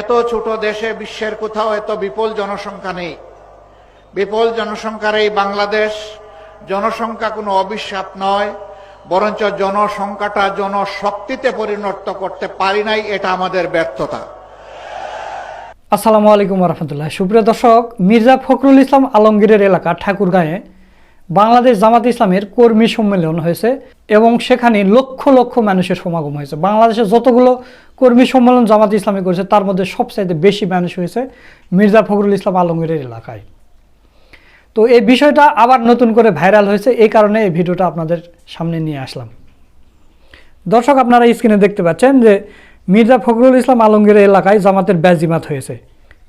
এত ছোট দেশে বিশ্বের কোথাও এত বিপুল জনসংখ্যা নেই। বিপুল জনসংখ্যার এই বাংলাদেশ, জনসংখ্যা কোনো অভিশাপ নয়, বরঞ্চ জনসংখ্যাটা জনশক্তিতে পরিণত করতে পারি নাই, এটা আমাদের ব্যর্থতা। আসসালামু আলাইকুম রহমতুল্লাহ। সুপ্রিয় দর্শক, মির্জা ফখরুল ইসলাম আলমগীরের এলাকা ঠাকুরগাঁয়ে বাংলাদেশ জামাত ইসলামের কর্মী সম্মেলন হয়েছে এবং সেখানে লক্ষ লক্ষ মানুষের সমাগম হয়েছে। বাংলাদেশে যতগুলো কর্মী সম্মেলন জামাত ইসলামী করেছে, তার মধ্যে সবচাইতে বেশি মানুষ হয়েছে মির্জা ফখরুল ইসলাম আলমগীরের এলাকায়। তো এই বিষয়টা আবার নতুন করে ভাইরাল হয়েছে, এই কারণে এই ভিডিওটা আপনাদের সামনে নিয়ে আসলাম। দর্শক, আপনারা স্ক্রিনে দেখতে পাচ্ছেন যে মির্জা ফখরুল ইসলাম আলমগীরের এলাকায় জামাতের ব্যাজিমাত হয়েছে।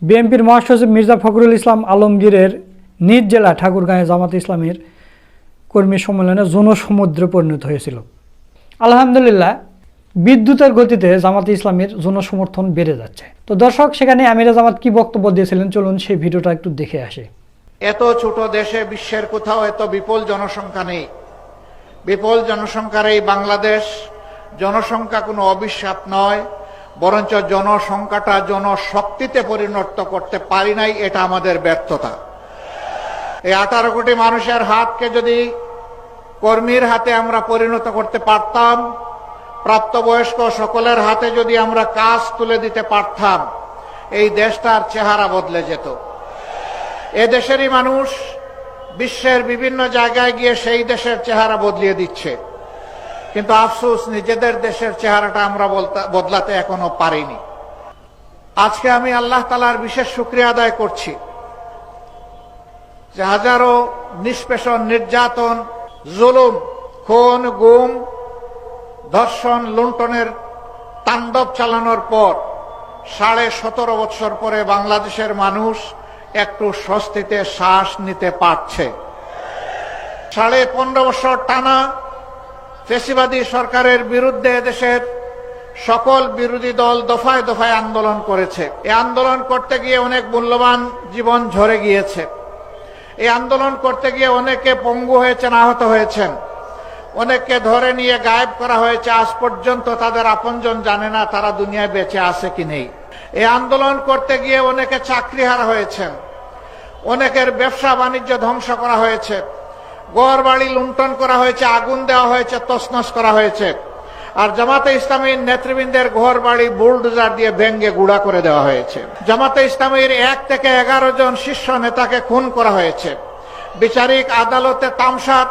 বিএনপির মহাসচিব মির্জা ফখরুল ইসলাম আলমগীরের নিজ জেলা ঠাকুরগাঁয়ে জামাত ইসলামের কর্মী সম্মেলনে জনসমুদ্রে পরিণত হয়েছিল। আলহামদুলিল্লাহ, বিদ্যুতের গতিতে জামাত ইসলামের জনসমর্থন বেড়ে যাচ্ছে। তো দর্শক, সেখানে আমিরা জামাত কি বক্তব্য দিয়েছিলেন? চলুন সেই ভিডিওটা একটু দেখে আসি। এত ছোট দেশে বিশ্বের কোথাও এত বিপুল জনসংখ্যা নেই। বিপুল জনসংখ্যার এই বাংলাদেশ, জনসংখ্যা কোনো অভিশাপ নয়, বরঞ্চ জনসংখ্যাটা জনশক্তিতে পরিণত করতে পারি নাই, এটা আমাদের ব্যর্থতা। এই আঠারো কোটি মানুষের হাতকে যদি কর্মীর হাতে আমরা পরিণত করতে পারতাম, প্রাপ্তবয়স্ক সকলের হাতে যদি আমরা কাজ তুলে দিতে পারতাম, এই দেশটার চেহারা বদলে যেত। এ দেশেরই মানুষ বিশ্বের বিভিন্ন জায়গায় গিয়ে সেই দেশের চেহারা বদলিয়ে দিচ্ছে। কিন্তু আফসোস, নিজেদের দেশের চেহারাটা আমরা বদলাতে এখনও পারিনি। আজকে আমি আল্লাহ তালার বিশেষ শুক্রিয়া আদায় করছি। যে হাজারো নিষ্পেষণ, নির্যাতন, জুলুম, খুন, গুম, ধর্ষণ, লুণ্ঠনের তাণ্ডব চালানোর পর সাড়ে সতেরো বছর পরে বাংলাদেশের মানুষ একটু স্বস্তিতে শ্বাস নিতে পারছে। সাড়ে পনেরো বছর টানা ফেসিবাদী সরকারের বিরুদ্ধে দেশের সকল বিরোধী দল দফায় দফায় আন্দোলন করেছে। এই আন্দোলন করতে গিয়ে অনেক মূল্যবান জীবন ঝরে গিয়েছে। এই আন্দোলন করতে গিয়ে অনেকে পঙ্গু হয়েছেন, আহত হয়েছেন। অনেককে ধরে নিয়ে গায়েব করা হয়েছে। আজ পর্যন্ত তাদের আপনজন জানে না তারা দুনিয়ায় বেঁচে আছে কি নেই। এই আন্দোলন করতে গিয়ে অনেকে চাকরিহারা হয়েছেন। অনেকের ব্যবসা বাণিজ্য ধ্বংস করা হয়েছে। গড় বাড়ি লুণ্ঠন করা হয়েছে, আগুন দেওয়া হয়েছে তসনস করা হয়েছে। আর জামাতে ইসলামীর নেতৃবৃন্দের ঘর বাড়ি বুলডোজার দিয়ে ভেঙ্গে গুড়া করে দেওয়া হয়েছে। জামাতে ইসলামীর এক থেকে এগারো জন শীর্ষ নেতাকে খুন করা হয়েছে। বিচারিক আদালতে তামসার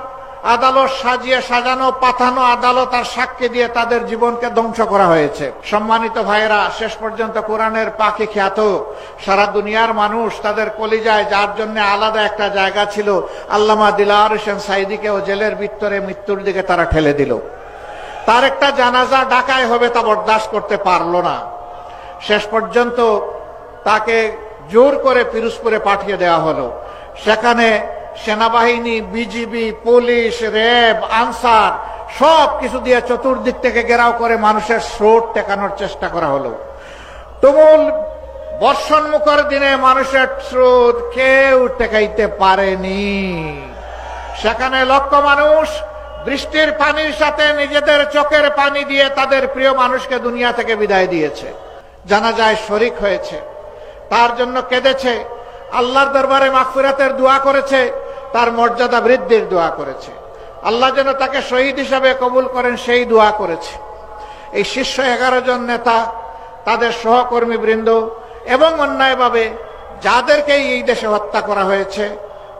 আদালত সাজিয়ে সাজানো, পাঠানো আদালত আর সাক্ষী দিয়ে তাদের জীবনকে ধ্বংস করা হয়েছে। সম্মানিত ভাইয়েরা, শেষ পর্যন্ত কোরআনের পাখি খ্যাত। সারা দুনিয়ার মানুষ তাদের কলিজায়, যার জন্য আলাদা একটা জায়গা ছিল, আল্লামা দিলার হোসেন সাইদিকেও জেলের ভিতরে মৃত্যুর দিকে তারা ঠেলে দিল। তার একটা জানাজা ডাকায় হবে তা বরদাস্ত করতে পারল না। শেষ পর্যন্ত তাকে জোর করে পিরুজপুরে পাঠিয়ে দেওয়া হলো। সেখানে সেনাবাহিনী, বিজিবি, পুলিশ, র্যাব, আনসার সব কিছু দিয়ে চতুর্দিক থেকে ঘেরাও করে মানুষের স্রোত টেকানোর চেষ্টা করা হলো। তুমুল বর্ষণমুখর দিনে মানুষের স্রোত কেউ টেকাইতে পারেনি। সেখানে লক্ষ মানুষ বৃষ্টির পানির সাথে নিজেদের চোখের পানি দিয়ে তাদের প্রিয় মানুষকে দুনিয়া থেকে বিদায় দিয়েছে। জানা যায় শরিক হয়েছে। তার জন্য কেঁদেছে। আল্লাহর দরবারে মাগফিরাতের দোয়া করেছে। তার মর্যাদা বৃদ্ধির দোয়া করেছে। আল্লাহ যেন তাকে শহীদ হিসাবে কবুল করেন, সেই দোয়া করেছে। এই শীর্ষ এগারো জন নেতা, তাদের সহকর্মী বৃন্দ এবং অন্যায়ভাবে যাদেরকে এই দেশে হত্যা করা হয়েছে,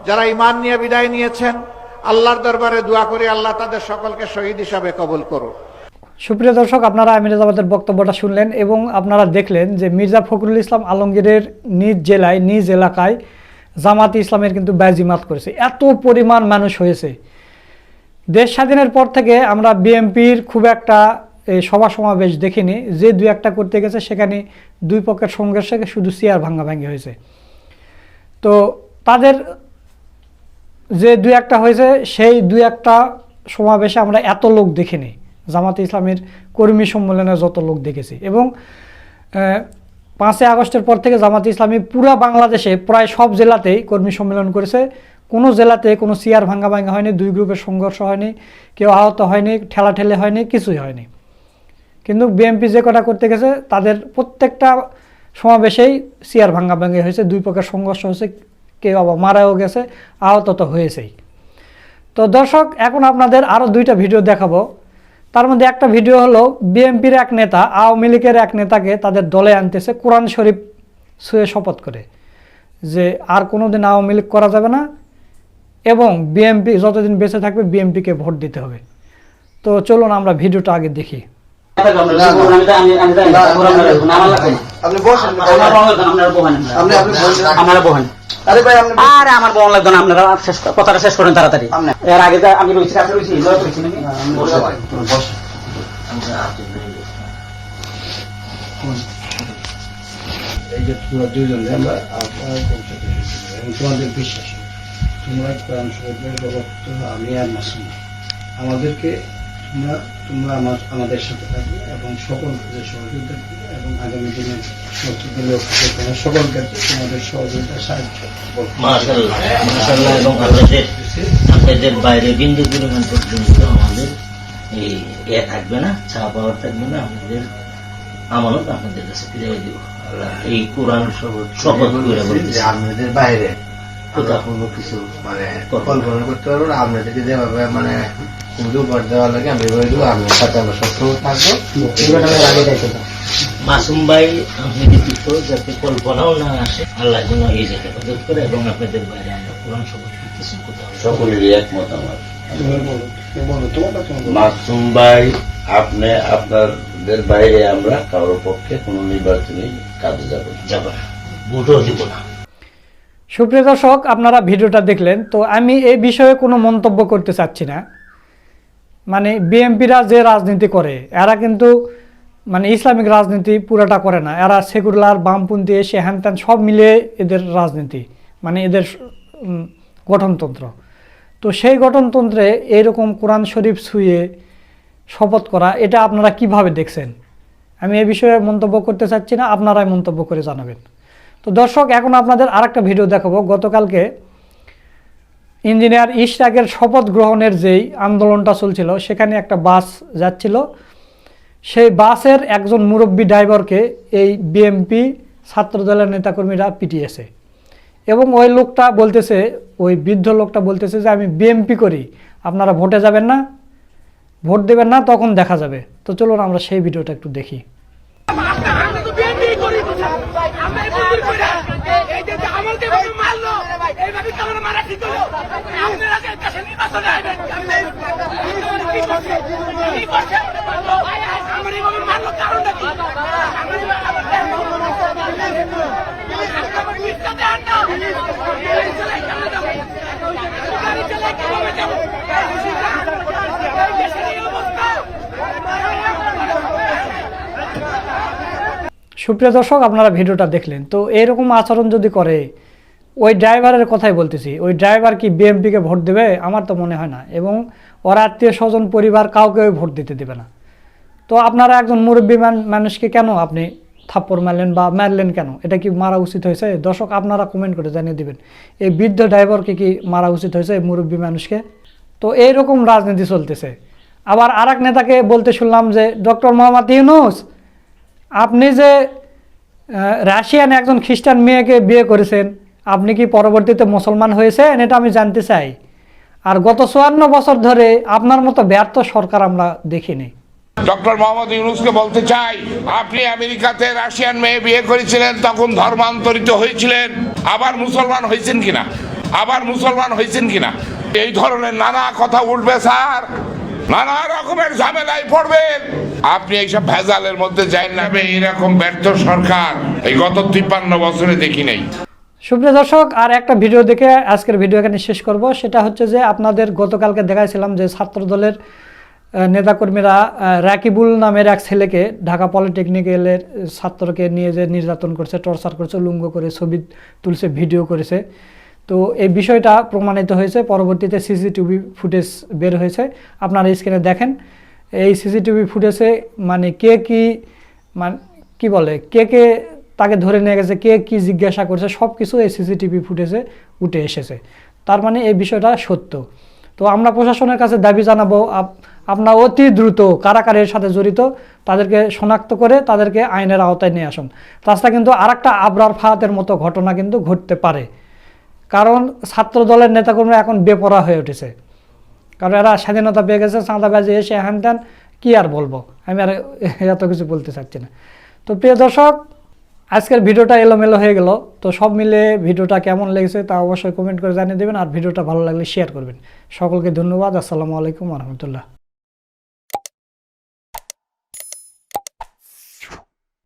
যারা ইমান নিয়ে বিদায় নিয়েছেন আল্লাহর দরবারে দোয়া করি, আল্লাহ তাদের সকলকে শহীদ হিসাবে কবুল করুন সুপ্রিয় দর্শক, আপনারা আমিরা জামাতের বক্তব্যটা শুনলেন এবং আপনারা দেখলেন যে মির্জা ফখরুল ইসলাম আলমগীরের নিজ জেলায়, নিজ এলাকায় জামাত ইসলামের কিন্তু ব্যাজিমাত করেছে। এত পরিমাণ মানুষ হয়েছে। দেশ স্বাধীনের পর থেকে আমরা বিএনপির খুব একটা সভা সমাবেশ দেখিনি। যে দুই একটা করতে গেছে, সেখানে দুই পক্ষের সংঘর্ষে শুধু চেয়ার ভাঙ্গাভাঙ্গি হয়েছে। তো তাদের যে দুই একটা হয়েছে, সেই দুই একটা সমাবেশে আমরা এত লোক দেখিনি। জামাতে ইসলামের কর্মী সম্মেলনে যত লোক দেখেছি। এবং পাঁচই আগস্টের পর থেকে জামাতে ইসলামী পুরা বাংলাদেশে, প্রায় সব জেলাতেই কর্মী সম্মেলন করেছে। কোনো জেলাতে কোনো চেয়ার ভাঙ্গা ভাঙ্গা হয়নি, দুই গ্রুপের সংঘর্ষ হয়নি, কেউ আহত হয়নি ঠেলা ঠেলে হয়নি, কিছুই হয়নি। কিন্তু বিএনপি যে কটা করতে গেছে, তাদের প্রত্যেকটা সমাবেশেই চেয়ার ভাঙ্গাভাঙ্গি হয়েছে, দুই প্রকার সংঘর্ষ হয়েছে। কেউ আবার মারাও গেছে আহত তো হয়েছেই। তো দর্শক এখন আপনাদের আরও দুইটা ভিডিও দেখাবো। তার মধ্যে একটা ভিডিও হলো বিএনপির এক নেতা আওয়ামী লীগের এক নেতাকে তাদের দলে আনতেছে কোরআন শরীফ ছুঁয়ে শপথ করে যে আর কোনো দিন আওয়ামী লীগ করা যাবে না এবং বিএমপি যতদিন বেঁচে থাকবে বিএমপিকে ভোট দিতে হবে। তো চলুন আমরা ভিডিওটা আগে দেখি। আপনি বসেন। আপনারা বহেন আরে ভাই আপনি আরে আমার বোন লাগবে না আপনারা কথাটা শেষ করেন তাড়াতাড়ি। এর আগে আমি রয়েছি কাছে রয়েছি এই যে তোমরা দুজন আমরা তোমাদের বিশ্বাস। তোমরা আমি আর মাসুম আমাদেরকে তোমরা তোমরা আমার আমাদের সাথে থাকবে এবং সকল কাজে সহযোগিতা করবে এবং আগামী দিনে নতুন সকল ক্ষেত্রে তোমাদের সহযোগিতা সাহায্য মাশাআল্লাহ এবং আপনাদের আপনাদের বাইরে বিন্দু পরিমাণ পর্যন্ত আমাদের এই এ থাকবে না চা পাওয়ার থাকবে না আমাদের আমানত আপনাদের কাছে ফিরে দিব। আল্লাহ এই কোরআন শপথ শপথ করে যে বলতেছি আপনাদের বাইরে? আমরা কোনো কিছু মানে কল্পনা করতে পারব না। আপনাদেরকে যেভাবে মানে উদু দেওয়া লাগে আমি এভাবে দেবো আপনার সাথে আমরা সবসময় থাকব। মাসুম ভাই যাতে কল্পনাও না আসে আল্লাহ যেন এই করে এবং আপনাদের বাইরে আমরা কোরআন সকলেরই একমত আমার। মাসুম ভাই আপনি আপনাদের বাইরে আমরা কারোর পক্ষে কোনো নির্বাচনী কাজে যাব না। যাব ভোটও দিব না। সুপ্রিয় দর্শক, আপনারা ভিডিওটা দেখলেন, তো আমি এই বিষয়ে কোনো মন্তব্য করতে চাচ্ছি না। মানে বিএমপিরা যে রাজনীতি করে, এরা কিন্তু মানে ইসলামিক রাজনীতি পুরোটা করে না। এরা সেকুলার, বামপন্থী এসে হ্যান ত্যান সব মিলিয়ে এদের রাজনীতি মানে এদের গঠনতন্ত্র। তো সেই গঠনতন্ত্রে এইরকম কোরআন শরীফ ছুঁয়ে শপথ করা, এটা আপনারা কীভাবে দেখছেন? আমি এ বিষয়ে মন্তব্য করতে চাচ্ছি না, আপনারাই মন্তব্য করে জানাবেন। তো দর্শক, এখন আপনাদের আর একটা ভিডিও দেখাবো। গতকালকে ইঞ্জিনিয়ার ইশরাকের শপথ গ্রহণের যেই আন্দোলনটা চলছিল, সেখানে একটা বাস যাচ্ছিল। সেই বাসের একজন মুরব্বী ড্রাইভারকে এই বিএমপি ছাত্রদলের নেতাকর্মীরা পিটিয়েছে। এবং ওই লোকটা বলতেছে, ওই বৃদ্ধ লোকটা বলতেছে যে, আমি বিএমপি করি, আপনারা ভোটে যাবেন না, ভোট দেবেন না, তখন দেখা যাবে। তো চলুন আমরা সেই ভিডিওটা একটু দেখি আমরা তো বিএনপি করি আমরা এই মন্দির কইরা এই যে যে আমাকে ভাবে মারলো এইভাবে তো আমরা মারা ঠিক হলো আপনারা যে দেশে নির্বাচনে আইবেন কি করছে কি করছে আমার এইভাবে মারলো কারণটা কি আমার আমার মিথ্যা দেন না গাড়ি চালাই কেমন যাব গাড়ি চালাই কেমন যাব এই দেশের এই অবস্থা সুপ্রিয় দর্শক, আপনারা ভিডিওটা দেখলেন। তো এইরকম আচরণ যদি করে, ওই ড্রাইভারের কথাই বলতেছি, ওই ড্রাইভার কি বিএমপিকে ভোট দেবে? আমার তো মনে হয় না। এবং ওর আত্মীয় স্বজন, পরিবার কাউকে ভোট দিতে দেবে না। তো আপনারা একজন মুরব্বী মানুষকে কেন আপনি থাপ্পড় মারলেন বা মারলেন কেন? এটা কি মারা উচিত হয়েছে? দর্শক, আপনারা কমেন্ট করে জানিয়ে দিবেন। এই বৃদ্ধ ড্রাইভারকে কি মারা উচিত হয়েছে মুরব্বী মানুষকে? তো এইরকম রাজনীতি চলতেছে। আবার আর নেতাকে বলতে শুনলাম যে, ডক্টর মোহাম্মদ ইউনুস, আপনি যে রাশিয়ান একজন খ্রিস্টান মেয়েকে বিয়ে করেছেন, আপনি কি পরবর্তীতে মুসলমান হয়েছেন? এটা আমি জানতে চাই। আর গত চুয়ান্ন বছর ধরে আপনার মতো ব্যর্থ সরকার আমরা দেখিনি। ডক্টর মোহাম্মদ ইউনুসকে বলতে চাই, আপনি আমেরিকাতে রাশিয়ান মেয়ে বিয়ে করেছিলেন, তখন ধর্মান্তরিত হয়েছিলেন। আবার মুসলমান হয়েছেন কিনা? আবার মুসলমান হয়েছেন কিনা? এই ধরনের নানা কথা উঠবে, স্যার। নানা রকমের ঝামেলায় পড়বেন। আপনি এইসব ভেজালের মধ্যে যাই না এইরকম ব্যর্থ সরকার এই গত তিপ্পান্ন বছরে দেখি নাই। সুপ্রিয় দর্শক আর একটা ভিডিও দেখে আজকের ভিডিও এখানে শেষ করব। সেটা হচ্ছে যে আপনাদের গতকালকে দেখাইছিলাম যে ছাত্রদলের আহ, নেতাকর্মীরা রাকিবুল নামের এক ছেলেকে ঢাকা পলিটেকনিক্যালের ছাত্রকে নিয়ে যে নির্যাতন করছে টর্চার করছে লুঙ্গ করে ছবি তুলছে ভিডিও করেছে। তো এই বিষয়টা প্রমাণিত হয়েছে পরবর্তীতে সিসিটিভি ফুটেজ বের হয়েছে। আপনারা স্ক্রিনে দেখেন এই সিসিটিভি ফুটেজে মানে কে কি মানে কি বলে কে কে তাকে ধরে নিয়ে গেছে, কে কি জিজ্ঞাসা করছে সব কিছু এই সিসিটিভি ফুটেজে উঠে এসেছে। তার মানে এই বিষয়টা সত্য। তো আমরা প্রশাসনের কাছে দাবি জানাব, আপ- আপনার অতি দ্রুত কারাকারের সাথে জড়িত, তাদেরকে শনাক্ত করে তাদেরকে আইনের আওতায় নিয়ে আসুন। তাছাড়া কিন্তু আর একটা আবরার ফাহাতের মতো ঘটনা কিন্তু ঘটতে পারে। কারণ ছাত্র দলের নেতাকর্মীরা এখন বেপরা হয়ে উঠেছে। কারণ এরা স্বাধীনতা পেয়ে গেছে, চাঁদাবাজি এসে হ্যান ত্যান কী আর বলব? আমি আর এত কিছু বলতে চাচ্ছি না। তো প্রিয় দর্শক আজকের ভিডিওটা এলোমেলো হয়ে গেল। তো সব মিলে ভিডিওটা কেমন লেগেছে তা অবশ্যই কমেন্ট করে জানিয়ে দেবেন আর ভিডিওটা ভালো লাগলে শেয়ার করবেন। সকলকে ধন্যবাদ। আসসালামু আলাইকুম রহমতুল্লাহ।